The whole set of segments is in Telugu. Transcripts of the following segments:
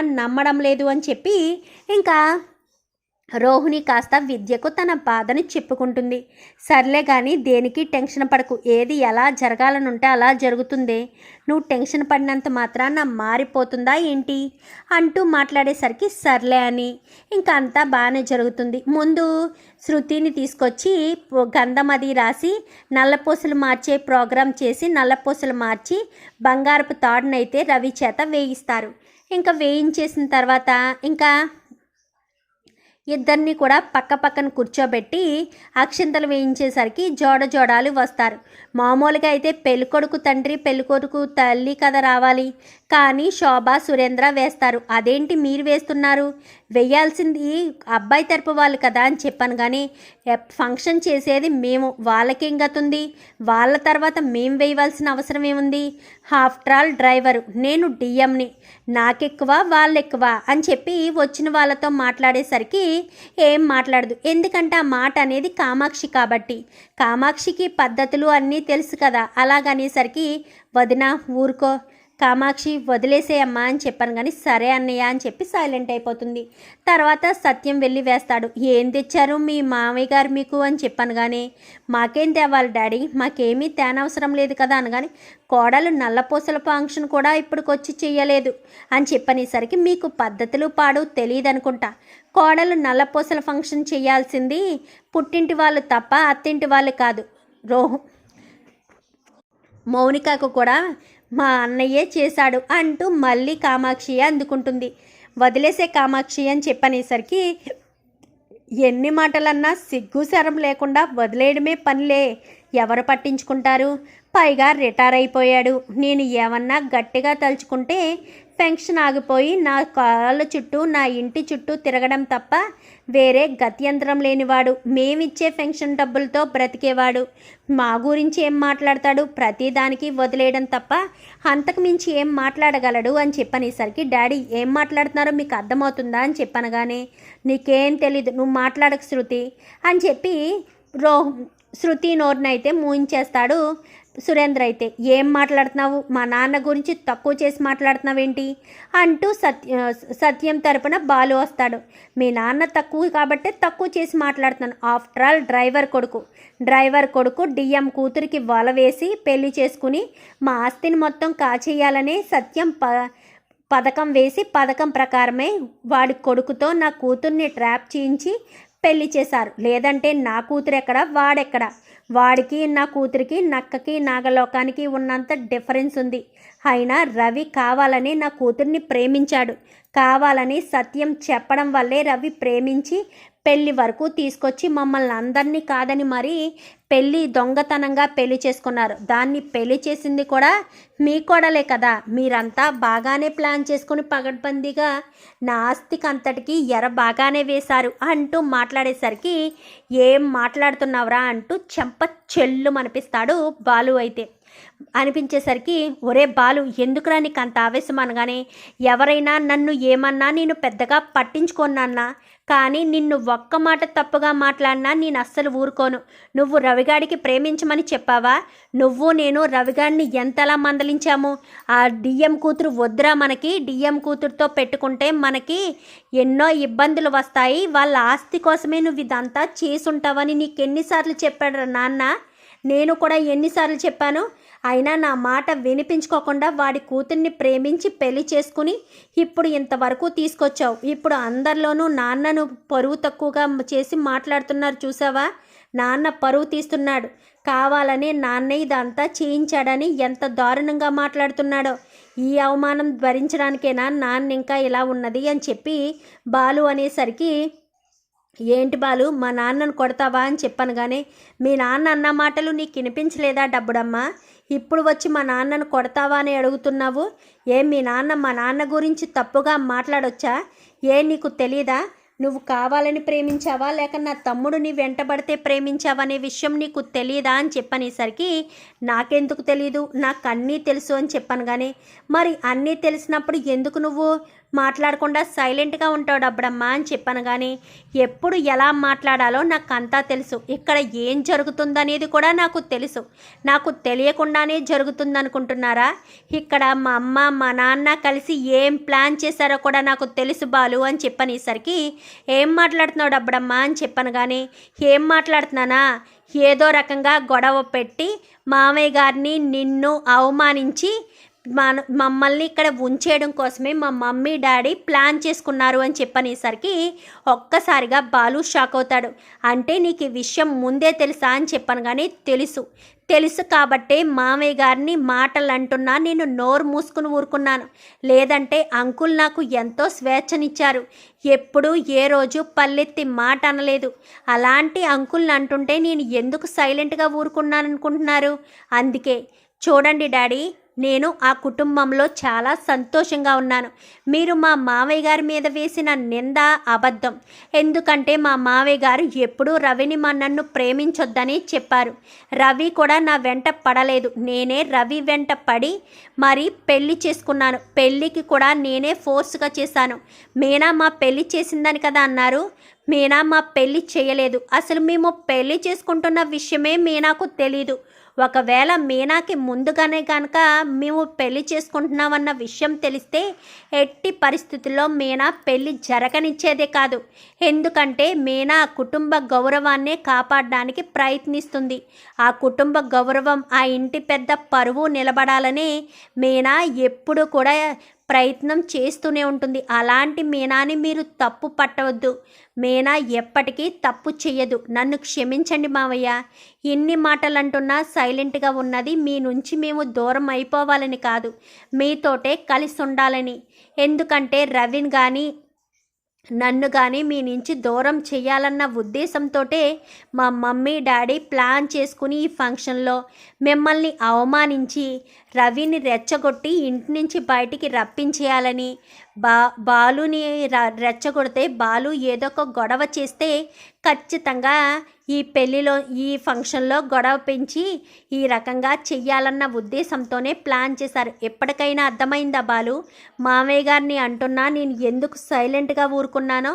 నమ్మడం లేదు అని చెప్పి ఇంకా రోహిణి కాస్త విద్యకు తన బాధను చెప్పుకుంటుంది. సర్లే కానీ దేనికి టెన్షన్ పడకు. ఏది ఎలా జరగాలనుంటే అలా జరుగుతుంది. నువ్వు టెన్షన్ పడినంత మాత్రాన మారిపోతుందా ఏంటి? అంటూ మాట్లాడేసరికి సర్లే అని ఇంకా అంతా బాగానే జరుగుతుంది. ముందు శృతిని తీసుకొచ్చి గంధం అది రాసి నల్లపూసలు మార్చే ప్రోగ్రాం చేసి నల్లపూసలు మార్చి బంగారపు తాడునైతే రవి చేత వేయిస్తారు. ఇంకా వేయించేసిన తర్వాత ఇంకా ఇద్దరిని కూడా పక్క పక్కన కూర్చోబెట్టి అక్షింతలు వేయించేసరికి జోడ జోడాలు వస్తారు. మామూలుగా అయితే పెళ్ళికొడుకు తండ్రి పెళ్ళికొడుకు తల్లి కథ రావాలి. కానీ శోభ సురేంద్ర వేస్తారు. అదేంటి మీరు వేస్తున్నారు? వేయాల్సింది అబ్బాయి తరపు వాళ్ళు కదా అని చెప్పాను కానీ ఫంక్షన్ చేసేది మేము వాళ్ళకేం గతుంది వాళ్ళ తర్వాత మేము వేయవలసిన అవసరం ఏముంది? ఆఫ్టర్ ఆల్ డ్రైవరు నేను డిఎంని నాకెక్కువ వాళ్ళెక్కువ అని చెప్పి వచ్చిన వాళ్ళతో మాట్లాడేసరికి ఏం మాట్లాడదు. ఎందుకంటే ఆ మాట అనేది కామాక్షి కాబట్టి. కామాక్షికి పద్ధతులు అన్నీ తెలుసు కదా. అలాగనేసరికి వదిన ఊరుకో. కామాక్షి వదిలేసేయమ్మా అని చెప్పాను కానీ సరే అన్నయ్య అని చెప్పి సైలెంట్ అయిపోతుంది. తర్వాత సత్యం వెళ్ళి వేస్తాడు. ఏం తెచ్చారు మీ మామయ్య గారు మీకు? అని చెప్పాను కానీ మాకేం తేవాలి డాడీ? మాకేమీ తేనవసరం లేదు కదా అనగాని కోడలు నల్లపూసల ఫంక్షన్ కూడా ఇప్పటికొచ్చి చెయ్యలేదు అని చెప్పనేసరికి మీకు పద్ధతులు పాడు తెలియదు అనుకుంటా కోడలు నల్లపూసల ఫంక్షన్ చేయాల్సింది పుట్టింటి వాళ్ళు తప్ప అత్తింటి వాళ్ళు కాదు. రోహు మౌనికకు కూడా మా అన్నయ్యే చేశాడు అంటూ మళ్ళీ కామాక్షి అందుకుంటుంది. వదిలేసే కామాక్షి అని చెప్పనేసరికి ఎన్ని మాటలన్నా సిగ్గు శరం లేకుండా వదిలేయడమే పనిలే. ఎవరు పట్టించుకుంటారు? పైగా రిటైర్ అయిపోయాడు. నేను ఏమన్నా గట్టిగా తలుచుకుంటే పెన్షన్ ఆగిపోయి నా కాళ్ళ చుట్టూ నా ఇంటి చుట్టూ తిరగడం తప్ప వేరే గత్యంతరం లేనివాడు. మేమిచ్చే పెన్షన్ డబ్బులతో బ్రతికేవాడు. మా గురించి ఏం మాట్లాడతాడు? ప్రతిదానికి వదిలేయడం తప్ప అంతకు మించి ఏం మాట్లాడగలడు అని చెప్పనేసరికి డాడీ ఏం మాట్లాడుతున్నారో మీకు అర్థమవుతుందా? అని చెప్పనగానే నీకేం తెలీదు నువ్వు మాట్లాడక శృతి అని చెప్పి రో శృతి నోరునైతే మూయించేస్తాడు సురేంద్ర అయితే. ఏం మాట్లాడుతున్నావు? మా నాన్న గురించి తక్కువ చేసి మాట్లాడుతున్నావేంటి? అంటూ సత్య సత్యం తరపున బాలు వస్తాడు. మీ నాన్న తక్కువ కాబట్టే తక్కువ చేసి మాట్లాడుతున్నాను. ఆఫ్టర్ ఆల్ డ్రైవర్ కొడుకు. డ్రైవర్ కొడుకు డిఎం కూతురికి వల వేసి పెళ్ళి చేసుకుని మా ఆస్తిని మొత్తం కాచేయాలనే సత్యం ప పథకం వేసి పథకం ప్రకారమే వాడి కొడుకుతో నా కూతుర్ని ట్రాప్ చేయించి పెళ్ళి చేశారు. లేదంటే నా కూతురు ఎక్కడ? వాడెక్కడ? వాడికి నా కూతురికి నక్కకి నాగలోకానికి ఉన్నంత డిఫరెన్స్ ఉంది. అయినా రవి కావాలని నా కూతుర్ని ప్రేమించాడు. కావాలని సత్యం చెప్పడం వల్లే రవి ప్రేమించి పెళ్ళి వరకు తీసుకొచ్చి మమ్మల్ని అందరినీ కాదని మరి పెళ్ళి దొంగతనంగా పెళ్ళి చేసుకున్నారు. దాన్ని పెళ్ళి చేసింది కూడా మీ కోడలే కదా. మీరంతా బాగానే ప్లాన్ చేసుకుని పగడ్బందీగా నా ఆస్తికి అంతటికి ఎర బాగానే వేశారు అంటూ మాట్లాడేసరికి ఏం మాట్లాడుతున్నావురా అంటూ చెంప చెల్లు అనిపిస్తాడు బాలు అయితే. అనిపించేసరికి ఒరే బాలు ఎందుకురా నీకు అంత ఆవేశం అనగానే ఎవరైనా నన్ను ఏమన్నా నేను పెద్దగా పట్టించుకోనన్నా కానీ నిన్ను ఒక్క మాట తప్పుగా మాట్లాడినా నేను అస్సలు ఊరుకోను. నువ్వు రవిగాడికి ప్రేమించమని చెప్పావా? నువ్వు నేను రవిగాడిని ఎంతలా మందలించాము? ఆ డిఎం కూతురు వద్దురా మనకి. డిఎం కూతురుతో పెట్టుకుంటే మనకి ఎన్నో ఇబ్బందులు వస్తాయి. వాళ్ళ ఆస్తి కోసమే నువ్వు ఇదంతా చేసుంటావని నీకు ఎన్నిసార్లు చెప్పాడు నాన్న. నేను కూడా ఎన్నిసార్లు చెప్పాను. అయినా నా మాట వినిపించుకోకుండా వాడి కూతుర్ని ప్రేమించి పెళ్ళి చేసుకుని ఇప్పుడు ఇంతవరకు తీసుకొచ్చావు. ఇప్పుడు అందరిలోనూ నాన్నను పరువు తక్కువగా చేసి మాట్లాడుతున్నారు చూసావా? నాన్న పరువు తీస్తున్నాడు. కావాలని నాన్న ఇదంతా చేయించాడని ఎంత దారుణంగా మాట్లాడుతున్నాడో. ఈ అవమానం భరించడానికేనా నాన్న ఇంకా ఇలా ఉన్నది అని చెప్పి బాలు అనేసరికి ఏంటి బాలు మా నాన్నను కొడతావా అని చెప్పాను కానీ మీ నాన్న అన్న మాటలు నీకు వినిపించలేదా డబ్బుడమ్మా? ఇప్పుడు వచ్చి మా నాన్నను కొడతావా అని అడుగుతున్నావు? ఏ మీ నాన్న మా నాన్న గురించి తప్పుగా మాట్లాడొచ్చా? ఏ నీకు తెలీదా? నువ్వు కావాలని ప్రేమించావా? లేక నా తమ్ముడు నీ వెంటబడితే ప్రేమించావా అనే విషయం నీకు తెలియదా అని చెప్పనేసరికి నాకెందుకు తెలీదు నాకు అన్నీ తెలుసు అని చెప్పాను కానీ మరి అన్నీ తెలిసినప్పుడు ఎందుకు నువ్వు మాట్లాడకుండా సైలెంట్గా ఉంటాడు అప్పుడమ్మా అని చెప్పాను కానీ ఎప్పుడు ఎలా మాట్లాడాలో నాకు అంతా తెలుసు. ఇక్కడ ఏం జరుగుతుందనేది కూడా నాకు తెలుసు. నాకు తెలియకుండానే జరుగుతుందనుకుంటున్నారా? ఇక్కడ మా అమ్మ మా నాన్న కలిసి ఏం ప్లాన్ చేశారో కూడా నాకు తెలుసు బాలు అని చెప్పనేసరికి ఏం మాట్లాడుతున్నాడు అప్పుడమ్మా అని చెప్పాను కానీ ఏం మాట్లాడుతున్నానా? ఏదో రకంగా గొడవ పెట్టి మామయ్య గారిని నిన్ను అవమానించి మన మమ్మల్ని ఇక్కడ ఉంచేయడం కోసమే మా మమ్మీ డాడీ ప్లాన్ చేసుకున్నారు అని చెప్పనేసరికి ఒక్కసారిగా బాలు షాక్ అవుతాడు. అంటే నీకు ఈ విషయం ముందే తెలుసా అని చెప్పాను కానీ తెలుసు. తెలుసు కాబట్టే మామయ్య గారిని మాటలు అంటున్నా నేను నోరు మూసుకుని ఊరుకున్నాను. లేదంటే అంకుల్ నాకు ఎంతో స్వేచ్ఛనిచ్చారు. ఎప్పుడూ ఏ రోజు పల్లెత్తి మాట అనలేదు. అలాంటి అంకుల్ని అంటుంటే నేను ఎందుకు సైలెంట్గా ఊరుకున్నాను అనుకుంటున్నారు అందుకే. చూడండి డాడీ నేను ఆ కుటుంబంలో చాలా సంతోషంగా ఉన్నాను. మీరు మా మావయ్య గారి మీద వేసిన నింద అబద్ధం. ఎందుకంటే మా మావయ్య గారు ఎప్పుడూ రవిని మా నన్ను ప్రేమించొద్దని చెప్పారు. రవి కూడా నా వెంట పడలేదు. నేనే రవి వెంట పడి మరి పెళ్ళి చేసుకున్నాను. పెళ్ళికి కూడా నేనే ఫోర్స్గా చేశాను. మీనా మా పెళ్ళి చేసిందని కదా అన్నారు. మీనా మా పెళ్ళి చేయలేదు. అసలు మేము పెళ్ళి చేసుకుంటున్న విషయమే మీనాకు తెలీదు. ఒకవేళ మీనాకి ముందుగానే కనుక మేము పెళ్ళి చేసుకుంటున్నామన్న విషయం తెలిస్తే ఎట్టి పరిస్థితుల్లో మీనా పెళ్ళి జరగనిచ్చేదే కాదు. ఎందుకంటే మీనా కుటుంబ గౌరవాన్నే కాపాడడానికి ప్రయత్నిస్తుంది. ఆ కుటుంబ గౌరవం ఆ ఇంటి పెద్ద పరువు నిలబడాలని మీనా ఎప్పుడు కూడా ప్రయత్నం చేస్తూనే ఉంటుంది. అలాంటి మీనాని మీరు తప్పు పట్టవద్దు. మీనా ఎప్పటికీ తప్పు చెయ్యదు. నన్ను క్షమించండి మావయ్య. ఎన్ని మాటలు అంటున్నా సైలెంట్గా ఉన్నది మీ నుంచి మేము దూరం అయిపోవాలని కాదు. మీతోటే కలిసి ఉండాలని ఎందుకంటే రవిన్ కానీ నన్ను కానీ మీ నుంచి దూరం చేయాలన్న ఉద్దేశంతోటే మా మమ్మీ డాడీ ప్లాన్ చేసుకుని ఈ ఫంక్షన్లో మిమ్మల్ని అవమానించి రవిని రెచ్చగొట్టి ఇంటి నుంచి బయటికి రప్పించేయాలని బా బాలుని రెచ్చగొడితే బాలు ఏదో ఒక గొడవ చేస్తే ఖచ్చితంగా ఈ పెళ్ళిలో ఈ ఫంక్షన్లో గొడవ పెంచి ఈ రకంగా చెయ్యాలన్న ఉద్దేశంతోనే ప్లాన్ చేశారు. ఎప్పటికైనా అర్థమైందా బాలు? మామయ్య గారిని అంటున్నా నేను ఎందుకు సైలెంట్గా ఊరుకున్నానో?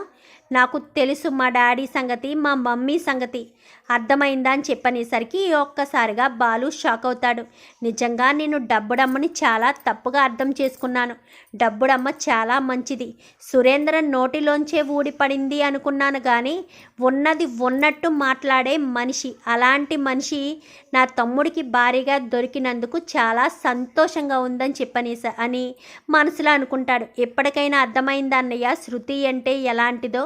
నాకు తెలుసు మా డాడీ సంగతి మా మమ్మీ సంగతి. అర్థమైందా అని చెప్పనేసరికి ఒక్కసారిగా బాలు షాక్ అవుతాడు. నిజంగా నేను డబ్బుడమ్మని చాలా తప్పుగా అర్థం చేసుకున్నాను. డబ్బుడమ్మ చాలా మంచిది. సురేంద్ర నోటిలోంచే ఊడిపడింది అనుకున్నాను కానీ ఉన్నది ఉన్నట్టు మాట్లాడే మనిషి అలాంటి మనిషి నా తమ్ముడికి భారీగా దొరికినందుకు చాలా సంతోషంగా ఉందని చెప్పనేస అని మనసులో అనుకుంటాడు. ఎప్పటికైనా అర్థమైందా అన్నయ్య? శృతి అంటే ఎలాంటిదో?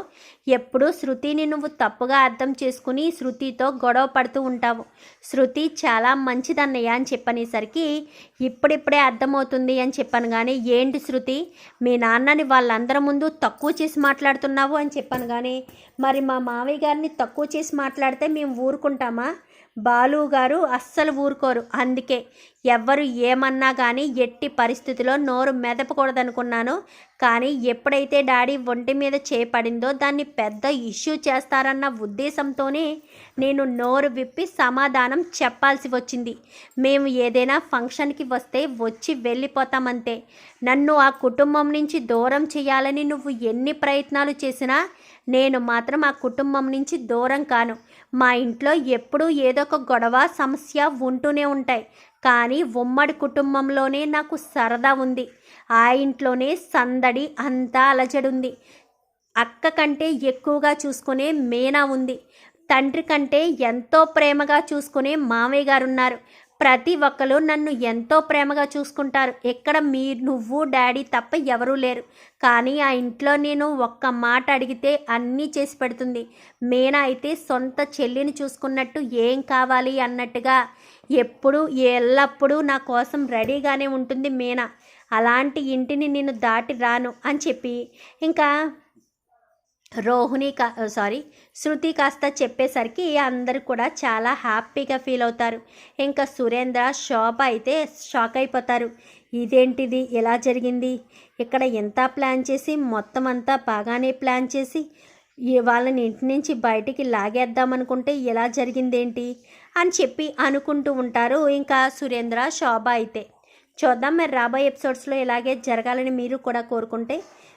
ఎప్పుడూ శృతిని నువ్వు తప్పుగా అర్థం చేసుకుని శృతి శృతితో గొడవ పడుతూ ఉంటావు. శృతి చాలా మంచిదన్నయ్య అని చెప్పనేసరికి ఇప్పుడిప్పుడే అర్థమవుతుంది అని చెప్పాను. కానీ ఏంటి శృతి మీ నాన్నని వాళ్ళందరి ముందు తక్కువ చేసి మాట్లాడుతున్నావు అని చెప్పాను. కానీ మరి మా మావయ్య గారిని తక్కువ చేసి మాట్లాడితే మేము ఊరుకుంటామా? బాలు గారు అస్సలు ఊరుకోరు. అందుకే ఎవ్వరు ఏమన్నా కానీ ఎట్టి పరిస్థితిలో నోరు మెదపకూడదనుకున్నాను. కానీ ఎప్పుడైతే డాడీ ఒంటి మీద చేపడిందో దాన్ని పెద్ద ఇష్యూ చేస్తారన్న ఉద్దేశంతోనే నేను నోరు విప్పి సమాధానం చెప్పాల్సి వచ్చింది. మేము ఏదైనా ఫంక్షన్కి వస్తే వచ్చి వెళ్ళిపోతామంతే. నన్ను ఆ కుటుంబం నుంచి దూరం చేయాలని నువ్వు ఎన్ని ప్రయత్నాలు చేసినా నేను మాత్రం ఆ కుటుంబం నుంచి దూరం కాను. మా ఇంట్లో ఎప్పుడూ ఏదో ఒక గొడవ సమస్య ఉంటూనే ఉంటాయి. కానీ ఉమ్మడి కుటుంబంలోనే నాకు సరదా ఉంది. ఆ ఇంట్లోనే సందడి అంతా అలజడుంది. అక్క కంటే ఎక్కువగా చూసుకునే మేనా ఉంది. తండ్రి కంటే ఎంతో ప్రేమగా చూసుకునే మామయ్య గారు ఉన్నారు ప్రతి ఒక్కరు నన్ను ఎంతో ప్రేమగా చూసుకుంటారు. ఎక్కడ మీ నువ్వు డాడీ తప్ప ఎవరూ లేరు. కానీ ఆ ఇంట్లో నేను ఒక్క మాట అడిగితే అన్నీ చేసి పెడుతుంది. మేనా అయితే సొంత చెల్లిని చూసుకున్నట్టు ఏం కావాలి అన్నట్టుగా. ఎప్పుడు ఎల్లప్పుడూ నా కోసం రెడీగానే ఉంటుంది మీనా. అలాంటి ఇంటిని నేను దాటి రాను అని చెప్పి. ఇంకా రోహిణి కా సారీ శృతి కాస్త చెప్పేసరికి అందరూ కూడా చాలా హ్యాపీగా ఫీల్ అవుతారు. ఇంకా సురేంద్ర శోభ అయితే షాక్ అయిపోతారు. ఇదేంటిది? ఎలా జరిగింది? ఇక్కడ ఎంత ప్లాన్ చేసి మొత్తం అంతా బాగానే ప్లాన్ చేసి వాళ్ళని ఇంటి నుంచి బయటికి లాగేద్దామనుకుంటే ఎలా జరిగిందేంటి? అని చెప్పి అనుకుంటూ ఉంటారు ఇంకా సురేంద్ర శోభ అయితే. చూద్దాం మరి రాబోయే ఎపిసోడ్స్లో ఇలాగే జరగాలని మీరు కూడా కోరుకుంటే